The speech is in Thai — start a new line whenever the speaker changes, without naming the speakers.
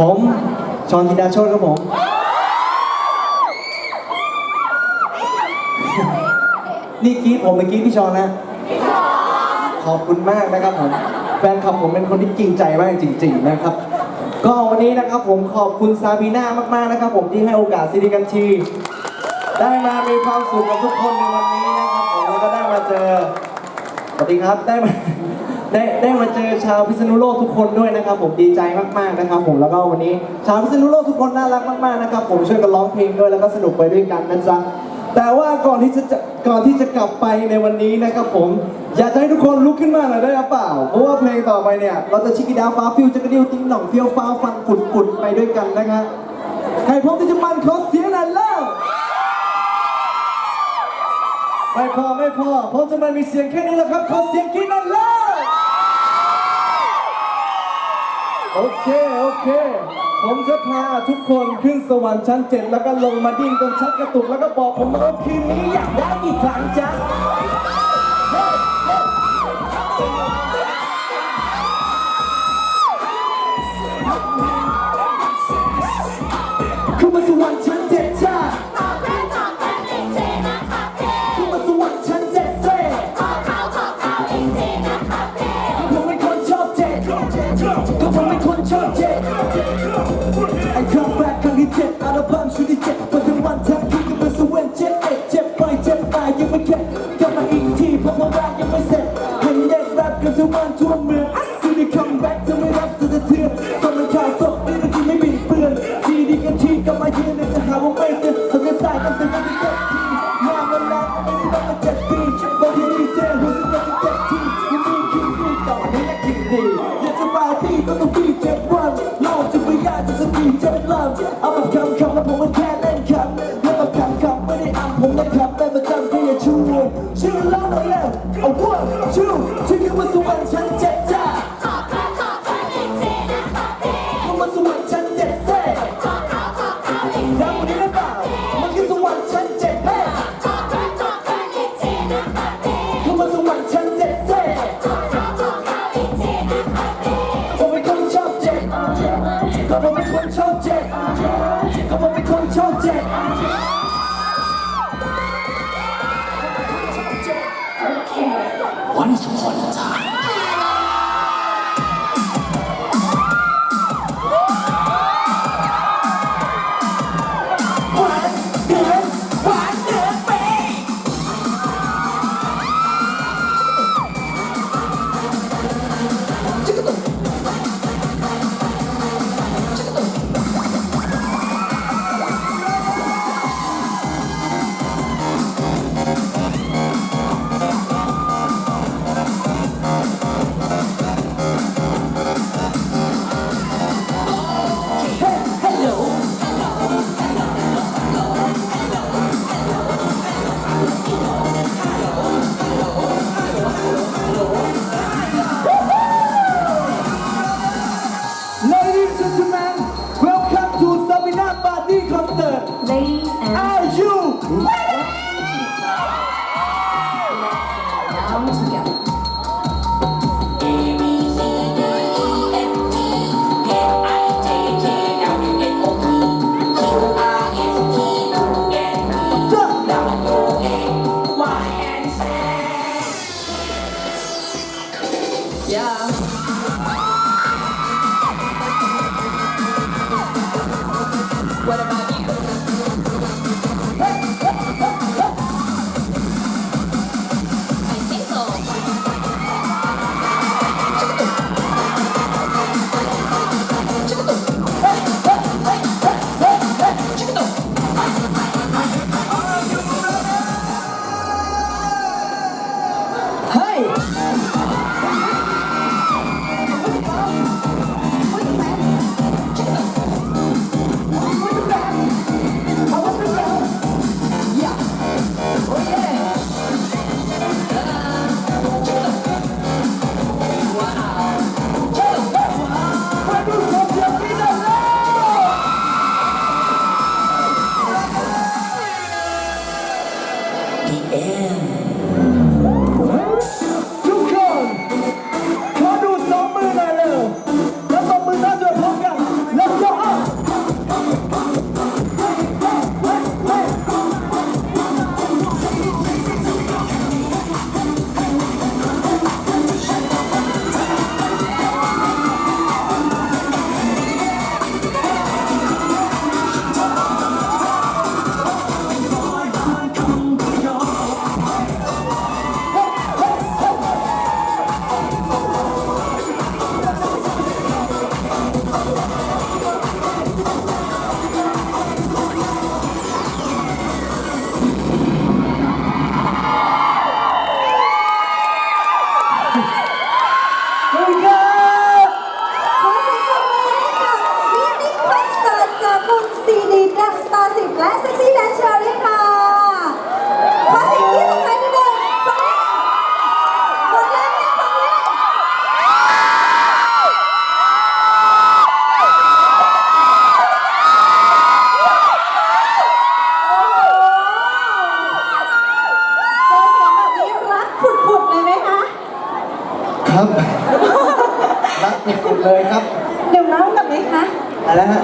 ผมชอนธิดาโชตครับผม นี่กรีดผมเมื่อกี้พี่ชอนนะ ขอบคุณมากนะครับผม แฟนคลับผมเป็นคนที่จริงใจมากจริง ๆ นะครับ ก็วันนี้นะครับผมขอบคุณซาบีน่ามากๆนะครับ ผมที่ให้โอกาสซิริกันทีได้มามีความสุขกับทุกคนในวันนี้นะครับผมแล้วก็ได้มาเจอสวัสดีครับได้มา ได้ได้มาเจอชาวพิษณุโลกทุกคนด้วยนะครับ ผมดีใจมากๆนะครับ ผมแล้วก็วันนี้ชาวพิษณุโลกทุกคนน่ารักมากๆนะครับ ผมช่วยกันร้องเพลงด้วยแล้วก็สนุกไปด้วยกันนะจ๊ะแต่ว่าก่อนที่จะก่อนที่จะกลับไปในวันนี้นะครับผมอยากให้ทุกคนลุกขึ้นมาหน่อยได้หรือเปล่า เพราะว่าเพลงต่อไปเนี่ย เราจะชิคกี้ดาฟ้าฟิวจะกรดิวติ้งหน่องเฟี้ยวฟ้าฟันฝุดฝุดไปด้วยกันนะครับใครพร้อมที่จะมันขอเสียงหน่อยเล่าไม่พอไม่พอผมจะมันมีเสียงแค่นี้แหละครับขอเสียงกรี๊ดหนั่นเลย โอเค โอเค ผมจะพาทุกคนขึ้นสวรรค์ชั้นเจ็ดแล้วก็ลงมาดิ้นจนชักกระตุกแล้วก็บอกผมว่าคืนนี้อยากได้กี่ครั้งจ๊ะ ดีอยากจะมาที่ก็ต้องพี่เจ็บวันโลกจะไม่ยากจะสกีเจ็บลำเอามาคำคำแล้วผมมันแค่เล่นคำแล้วมาคำคำไม่ได้อ่านผมนะครับแต่มาจำที่จะชูชื่อแล้วเลยแล้วเอา one two ชื่อ คนชอบเจ็ด
Once upon a time.
Yeah. What about ครับรักสุดๆเลยค
รับเดี๋ย
วน้ำกับไหมคะ
อะไรฮะ